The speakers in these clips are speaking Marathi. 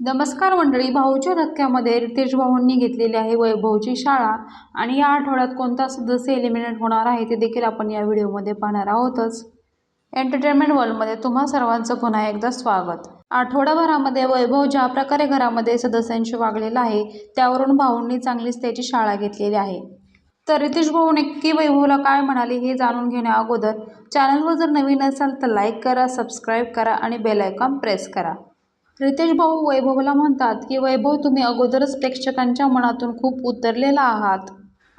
नमस्कार मंडळी भाऊच्या धक्क्यामध्ये रितेश भाऊंनी घेतलेली आहे वैभवची शाळा आणि या आठवड्यात कोणता सदस्य एलिमिनेट होणार आहे ते देखील आपण या व्हिडिओमध्ये पाहणार आहोतच. एंटरटेनमेंट वर्ल्डमध्ये तुम्हा सर्वांचं पुन्हा एकदा स्वागत. आठवडाभरामध्ये वैभव ज्या प्रकारे घरामध्ये सदस्यांशी वागलेला आहे त्यावरून भाऊंनी चांगलीच त्याची शाळा घेतलेली आहे. तर रितेश भाऊ नक्की वैभवला काय म्हणाले हे जाणून घेण्या अगोदर चॅनलवर जर नवीन असाल तर लाईक करा सबस्क्राईब करा आणि बेल आयकॉन प्रेस करा. रितेश भाऊ वैभवला म्हणतात की वैभव तुम्ही अगोदरच प्रेक्षकांच्या मनातून खूप उतरलेला आहात.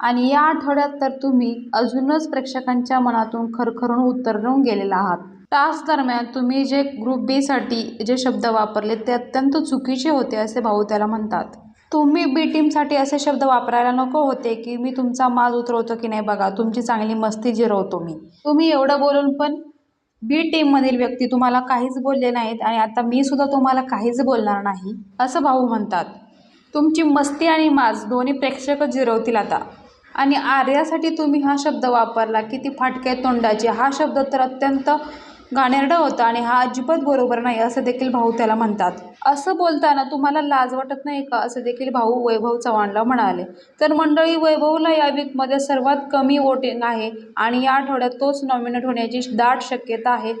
आणि या आठवड्यात तर तुम्ही अजूनच प्रेक्षकांच्या मनातून खरखरून उतरून गेलेला आहात. टास्क दरम्यान तुम्ही जे ग्रुप बीसाठी जे शब्द वापरले ते अत्यंत चुकीचे होते असे भाऊ त्याला म्हणतात. तुम्ही बी टीमसाठी असे शब्द वापरायला नको होते की मी तुमचा माज उतरवतो की नाही बघा तुमची चांगली मस्ती जिरवतो मी. तुम्ही एवढं बोलून पण बी टीममधील व्यक्ती तुम्हाला काहीच बोलले नाहीत आणि आता मी सुद्धा तुम्हाला काहीच बोलणार नाही असं भाऊ म्हणतात. तुमची मस्ती आणि माज दोन्ही प्रेक्षकच जिरवतील आता. आणि आर्यासाठी तुम्ही हा शब्द वापरला की ती फाटक्या तोंडाची हा शब्द तर अत्यंत घाणेरडा होता आणि हा अजिबात बरोबर नाही असं देखील भाऊ त्याला म्हणतात. असं बोलताना तुम्हाला लाज वाटत नाही का? असं देखील भाऊ वैभव चव्हाणला म्हणाले. तर मंडळी वैभवला या वीकमध्ये सर्वात कमी वोटिंग आहे आणि या आठवड्यात तोच नॉमिनेट होण्याची दाट शक्यता आहे.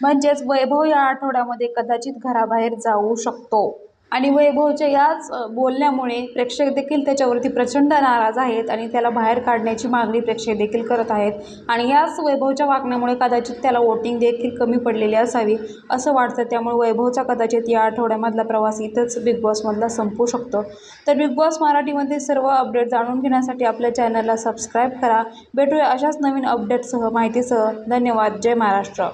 म्हणजेच वैभव या आठवड्यामध्ये कदाचित घराबाहेर जाऊ शकतो. आणि वैभवच्या याच बोलण्यामुळे प्रेक्षक देखील त्याच्यावरती प्रचंड नाराज आहेत आणि त्याला बाहेर काढण्याची मागणी प्रेक्षक देखील करत आहेत. आणि याच वैभवच्या वागण्यामुळे कदाचित त्याला वोटिंग देखील कमी पडलेली असावी असं वाटतं. त्यामुळे वैभवचा कदाचित या आठवड्यामधला प्रवास इथंच बिग बॉसमधला संपू शकतो. तर बिग बॉस मराठीमध्ये सर्व अपडेट जाणून घेण्यासाठी आपल्या चॅनलला सबस्क्राईब करा. भेटूया अशाच नवीन अपडेटसह माहितीसह. धन्यवाद. जय महाराष्ट्र.